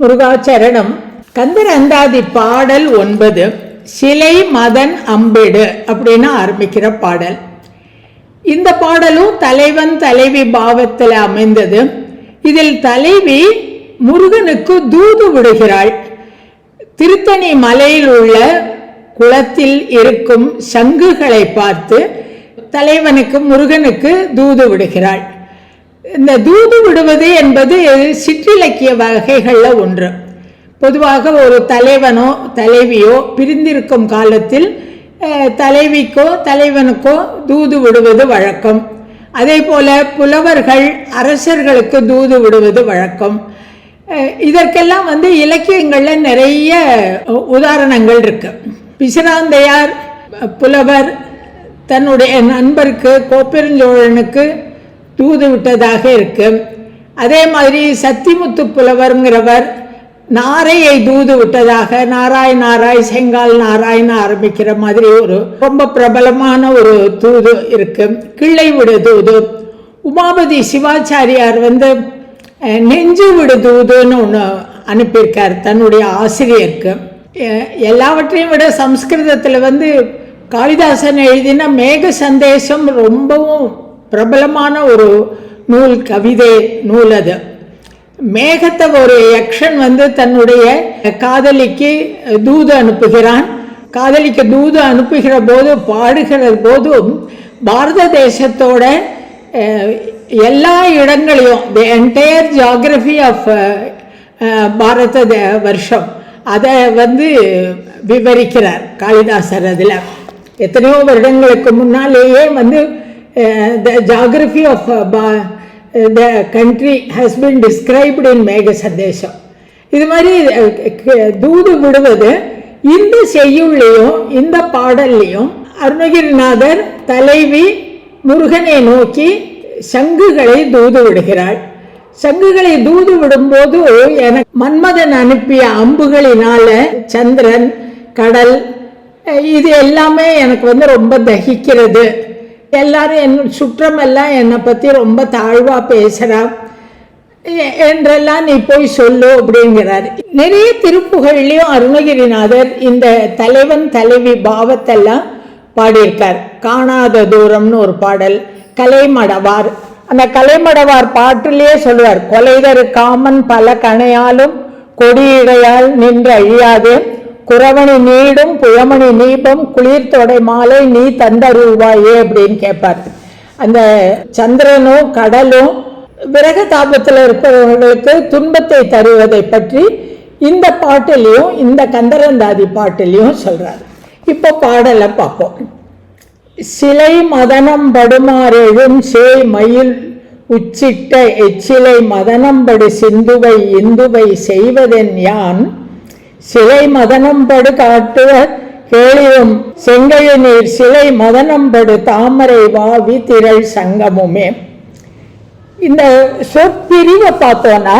முருகாச்சரணம். கந்தர் அந்தாதி பாடல் ஒன்பது சிலை மதன் அம்பிடு அப்படின்னு ஆரம்பிக்கிற பாடல். இந்த பாடலும் தலைவன் தலைவி பாவத்தில் அமைந்தது. இதில் தலைவி முருகனுக்கு தூது விடுகிறாள். திருத்தணி மலையில் உள்ள குளத்தில் இருக்கும் சங்குகளை பார்த்து தலைவனுக்கு முருகனுக்கு தூது விடுகிறாள். இந்த தூது விடுவது என்பது சிற்றிலக்கிய வகைகளில் ஒன்று. பொதுவாக ஒரு தலைவனோ தலைவியோ பிரிந்திருக்கும் காலத்தில் தலைவிக்கோ தலைவனுக்கோ தூது விடுவது வழக்கம். அதே போல புலவர்கள் அரசர்களுக்கு தூது விடுவது வழக்கம். இதற்கெல்லாம் வந்து இலக்கியங்களில் நிறைய உதாரணங்கள் இருக்கு. பிசிராந்தையார் புலவர் தன்னுடைய நண்பருக்கு கோப்பெருஞ்சோழனுக்கு தூது விட்டதாக இருக்கு. அதே மாதிரி சத்திமுத்து புலவர்ங்கிறவர் நாரையை தூது விட்டதாக நாராய் நாராய் செங்கால் நாராய்னு ஆரம்பிக்கிற மாதிரி ஒரு ரொம்ப பிரபலமான ஒரு தூது இருக்கு. கிள்ளை விடு தூது. உமாபதி சிவாச்சாரியார் வந்து நெஞ்சு விடு தூதுன்னு ஒன்று அனுப்பியிருக்கார் தன்னுடைய ஆசிரியருக்கு. எல்லாவற்றையும் விட சம்ஸ்கிருதத்தில் வந்து காளிதாசன் எழுதின மேக சந்தேசம் ரொம்பவும் பிரபலமான ஒரு நூல் கவிதை நூல் அது. மேகத்தை ஒரு யக்ஷன் வந்து தன்னுடைய காதலிக்கு தூது அனுப்புகிறான். காதலிக்கு தூது அனுப்புகிற போது பாடுகிற போதும் பாரத தேசத்தோட எல்லா இடங்களையும் the entire geography of Bharata வருஷம் அதை வந்து விவரிக்கிறார் காளிதாசர் அதில். எத்தனையோ வருடங்களுக்கு முன்னாலேயே வந்து the geography of the country has been described in Megha Sandesham இது மாதிரி uh, தூது விடுவது இந்த செய்யுள்ளையும் இந்த பாடல்லையும் அருணகிரிநாதர் தலைவி முருகனை நோக்கி சங்குகளை தூது விடுகிறாள். சங்குகளை தூது விடும்போது எனக்கு மன்மதன் அனுப்பிய அம்புகளினால சந்திரன் கடல் இது எல்லாமே எனக்கு வந்து ரொம்ப தகிக்கிறது. எல்லாரும் என் சுற்றமெல்லாம் என்னை பற்றி ரொம்ப தாழ்வாக பேசுகிறா என்றெல்லாம் நீ போய் சொல்லு அப்படிங்கிறார். நிறைய திருப்புகள்லையும் அருணகிரிநாதர் இந்த தலைவன் தலைவி பாவத்தெல்லாம் பாடியிருக்கார். காணாத தூரம்னு ஒரு பாடல். கலைமடவார். அந்த கலைமடவார் பாட்டிலேயே சொல்லுவார் கொலைதரு காமன் பல கணையாலும் கொடியிடையால் நின்று அழியாது. குறவணி நீடும் புயமணி நீபம் குளிர் தொடை மாலை நீ தந்தருள்வாயே அப்படின்னு கேட்பார் அந்த சந்திரனும் கடலும் விரக தாபத்தில் இருப்பவர்களுக்கு துன்பத்தை தருவதை பற்றி இந்த பாட்டிலையும் இந்த கந்தரந்தாதி பாட்டிலையும் சொல்றார். இப்போ பாடலை பார்ப்போம். சிலை மதனம் படுமாறெழும் சேய் மயில் உச்சிட்ட எச்சிலை மதனம்படு சிந்துவை இந்துவை செய்வதென் யான்? சிலை மதனம்படு காட்டுவர் கேளியும் செங்கைய நீர் சிலை மதனம்படு தாமரை வாவி திரள் சங்கமுமே. இந்த சொற்பிரிவை பார்த்தோன்னா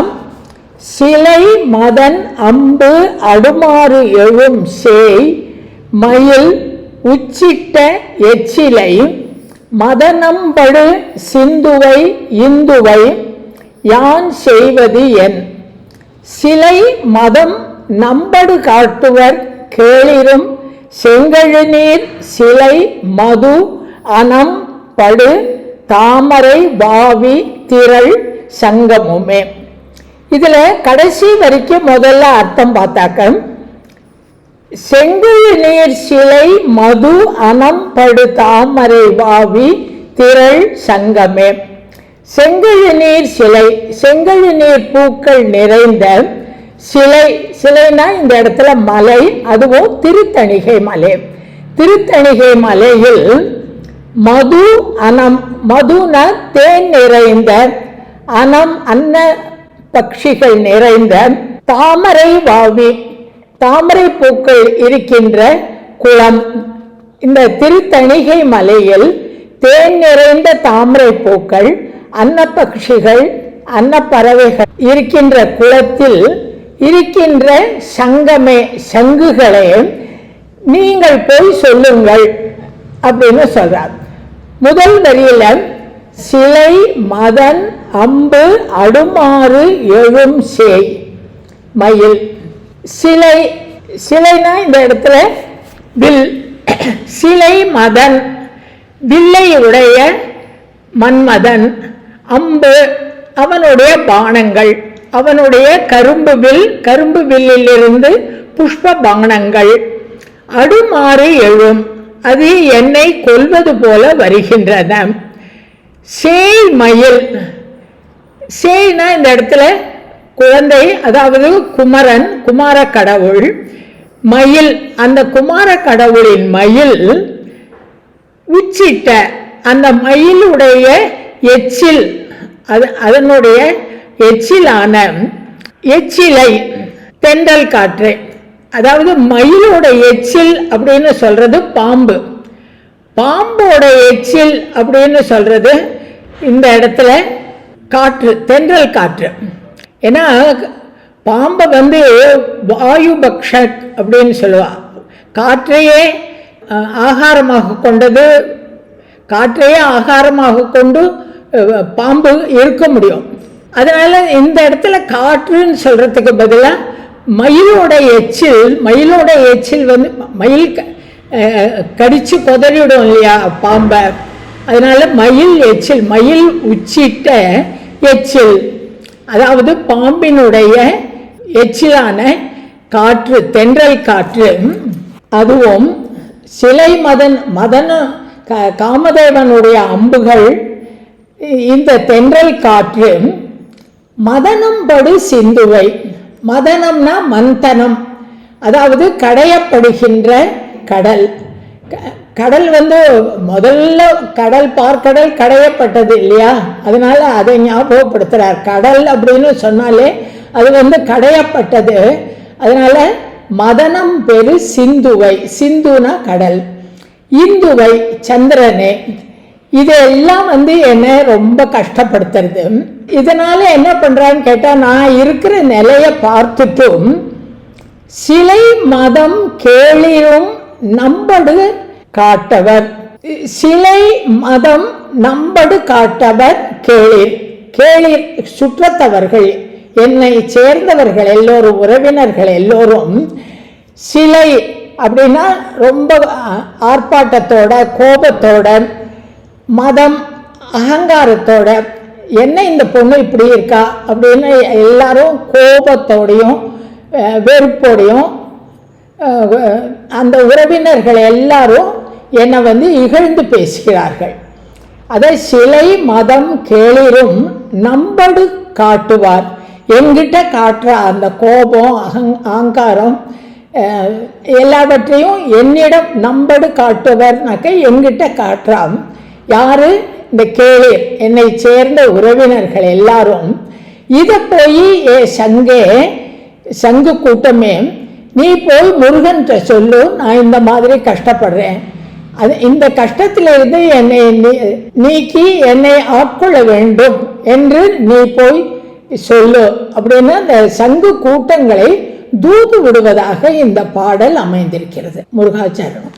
சிலை மதன் அம்பு அடுமாறு எழும் சேய் மயில் உச்சிட்ட எச்சிலை மதனம்படு சிந்துவை இந்துவை யான் செய்வது என். சிலை மதம் நம்படு காட்டுவர் கேளிரும் செங்கழுநீர் சிலை மது அனம் படு தாமரை வாவி திரள் சங்கமுமே. இதில் கடைசி வரைக்கும் முதல்ல அர்த்தம் பார்த்தாக்க செங்குழு நீர் சிலை மது அனம் படு தாமரை வாவி திரள் சங்கமே. செங்கழு நீர் சிலை செங்கழு நீர் பூக்கள் நிறைந்த சிலை சிலைனா இந்த இடத்துல மலை அதுவும் திருத்தணிகை மலை. திருத்தணிகை மலையில் மது அனம் மதுன தேன் நிறைந்த அனம் அன்ன பட்சிகள் நிறைந்த தாமரை வாவி தாமரை பூக்கள் இருக்கின்ற குளம். இந்த திருத்தணிகை மலையில் தேன் நிறைந்த தாமரை பூக்கள் அன்னப்பக்ஷிகள் அன்னப்பறவைகள் இருக்கின்ற குளத்தில் இருக்கின்ற சங்கமே சங்குகளே நீங்கள் போய் சொல்லுங்கள் அப்படின்னு சொல்றார். முதல் வரியில சிலை மதன் அம்பு அடுமாறு எழும் சேய். மயில். சிலை சிலைனா இந்த இடத்துல வில். சிலை மதன். வில்லை உடைய மன்மதன். அம்பு அவனுடைய பானங்கள். அவனுடைய கரும்பு வில் கரும்பு வில்லிலிருந்து புஷ்ப பானங்கள் அடுமாறு எழும். அது என்னை கொல்வது போல வருகின்றன. சேய் மயில். சேய்னா இந்த இடத்துல குழந்தை அதாவது குமரன் குமார கடவுள். மயில் அந்த குமார கடவுளின் மயில் உச்சிட்ட அந்த மயிலுடைய எச்சில் அது அதனுடைய எச்சிலான எச்சிலை தென்றல் காற்று அதாவது மயிலோட எச்சில் அப்படின்னு சொல்றது பாம்பு. பாம்போட எச்சில் அப்படின்னு சொல்றது இந்த இடத்துல காற்று தென்றல் காற்று. ஏன்னா பாம்பை வந்து வாயு பக்ஷக் அப்படின்னு சொல்லுவா. காற்றையே ஆகாரமாக கொண்டது காற்றையே ஆகாரமாக கொண்டு பாம்பு இருக்க முடியும். அதனால் இந்த இடத்துல காற்றுன்னு சொல்கிறதுக்கு பதிலாக மயிலோட எச்சில் மயிலோட எச்சில் வந்து மயில் க- கடிச்சு கொதறிவிடும் இல்லையா பாம்பை. அதனால் மயில் எச்சில் மயில் உச்சிட்ட எச்சில். அதாவது பாம்பினுடைய எச்சிலான காற்று தென்றல் காற்று. அதுவும் சிலை மதன் மதன காமதேவனுடைய அம்புகள் இந்த தென்றல் காற்று மதனம் படு சிந்துவை. மதனம்னா மந்தனம். அதாவது கடையப்படுகின்ற கடல். க- கடல் வந்து முதல்ல கடல் பார்க்கடல் கடையப்பட்டது இல்லையா? அதனால அதை ஞாபகப்படுத்துறார். கடல் அப்படின்னு சொன்னாலே அது வந்து கடையப்பட்டது. அதனால மதனம் பெரு சிந்துவை. சிந்துனா கடல். இந்துவை சந்திரனே. இதெல்லாம் வந்து என்னை ரொம்ப கஷ்டப்படுத்துறது. இதனால என்ன பண்ணுறான்னு கேட்டால் நான் இருக்கிற நிலையை பார்த்துட்டும் சிலை மதம் கேளிரும் நம்படு காட்டவர். சிலை மதம் நம்படு காட்டவர் கேளிர். கேளிர் சுற்றத்தவர்கள். என்னை சேர்ந்தவர்கள் எல்லோரும் உறவினர்கள் எல்லோரும் சிலை அப்படின்னா ரொம்ப ஆர்ப்பாட்டத்தோட கோபத்தோட மதம் அகங்காரத்தோட என்ன இந்த பொண்ணு இப்படி இருக்கா அப்படின்னு எல்லாரும் கோபத்தோடையும் வெறுப்போடையும் அந்த உறவினர்கள் எல்லாரும் என்னை வந்து இகழ்ந்து பேசுகிறார்கள். அதை சிலை மதம் கேளிரும் நம்படு காட்டுவார். என்கிட்ட காட்டுற அந்த கோபம் அகங் அகங்காரம் எல்லாவற்றையும் என்னிடம் நம்படு காட்டுவர்னாக்க என்கிட்ட காட்டுறான். யாரு? இந்த கேளு. என்னை சேர்ந்த உறவினர்கள் எல்லாரும் இதை போய் ஏ சங்கே சங்கு கூட்டமே நீ போய் முருகன் சொல்லு நான் இந்த மாதிரி கஷ்டப்படுறேன். அது இந்த கஷ்டத்திலிருந்து என்னை நீ- நீக்கி என்னை ஆட்கொள்ள வேண்டும் என்று நீ போய் சொல்லு அப்படின்னு அந்த சங்கு கூட்டங்களை தூது விடுவதாக இந்த பாடல் அமைந்திருக்கிறது. முருகாச்சாரம்